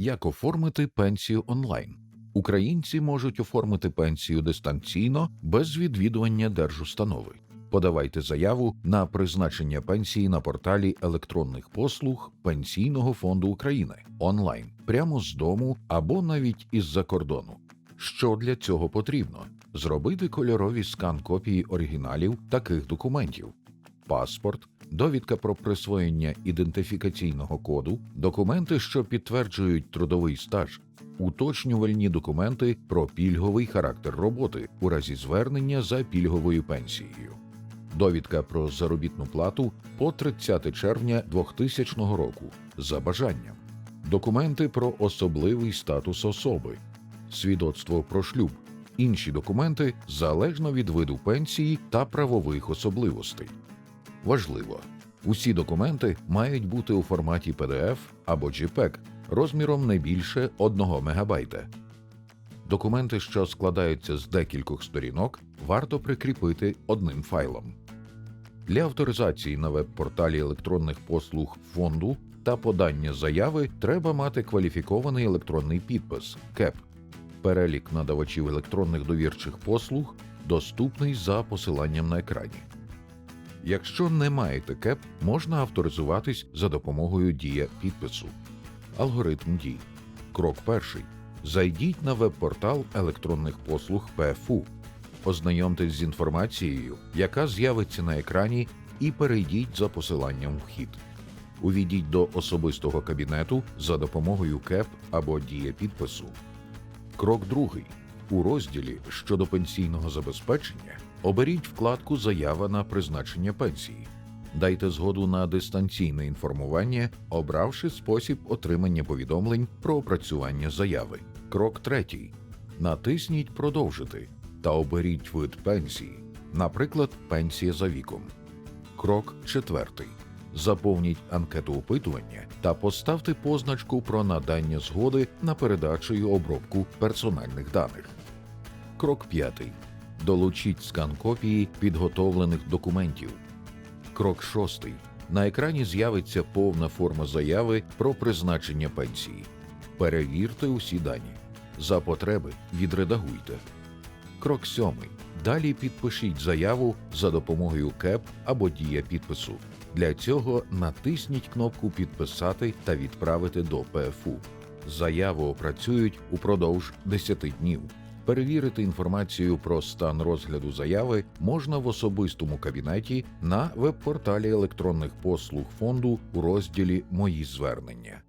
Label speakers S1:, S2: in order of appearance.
S1: Як оформити пенсію онлайн? Українці можуть оформити пенсію дистанційно без відвідування держустанови. Подавайте заяву на призначення пенсії на порталі електронних послуг Пенсійного фонду України онлайн, прямо з дому або навіть із-за кордону. Що для цього потрібно? Зробити кольорові скан копії оригіналів таких документів: паспорт, довідка про присвоєння ідентифікаційного коду, документи, що підтверджують трудовий стаж, уточнювальні документи про пільговий характер роботи у разі звернення за пільговою пенсією, довідка про заробітну плату по 30 червня 2000 року за бажанням, документи про особливий статус особи, свідоцтво про шлюб, інші документи залежно від виду пенсії та правових особливостей. Важливо, усі документи мають бути у форматі PDF або JPEG розміром не більше 1 МБ. Документи, що складаються з декількох сторінок, варто прикріпити одним файлом. Для авторизації на веб-порталі електронних послуг фонду та подання заяви треба мати кваліфікований електронний підпис КЕП. Перелік надавачів електронних довірчих послуг доступний за посиланням на екрані. Якщо не маєте КЕП, можна авторизуватись за допомогою дія підпису. Алгоритм дій. Крок перший. Зайдіть на веб-портал електронних послуг ПФУ. Ознайомтесь з інформацією, яка з'явиться на екрані, і перейдіть за посиланням вхід. Увійдіть до особистого кабінету за допомогою КЕП або дія підпису. Крок другий. У розділі щодо пенсійного забезпечення оберіть вкладку Заява на призначення пенсії. Дайте згоду на дистанційне інформування, обравши спосіб отримання повідомлень про опрацювання заяви. Крок третій. Натисніть Продовжити та оберіть вид пенсії, наприклад, пенсія за віком. Крок четвертий. Заповніть анкету опитування та поставте позначку про надання згоди на передачу і обробку персональних даних. Крок п'ятий. Долучіть скан копії підготовлених документів. Крок шостий. На екрані з'явиться повна форма заяви про призначення пенсії. Перевірте усі дані. За потреби відредагуйте. Крок сьомий. Далі підпишіть заяву за допомогою КЕП або дія підпису. Для цього натисніть кнопку Підписати та відправити до ПФУ. Заяву опрацюють упродовж 10 днів. Перевірити інформацію про стан розгляду заяви можна в особистому кабінеті на веб-порталі електронних послуг фонду у розділі Мої звернення.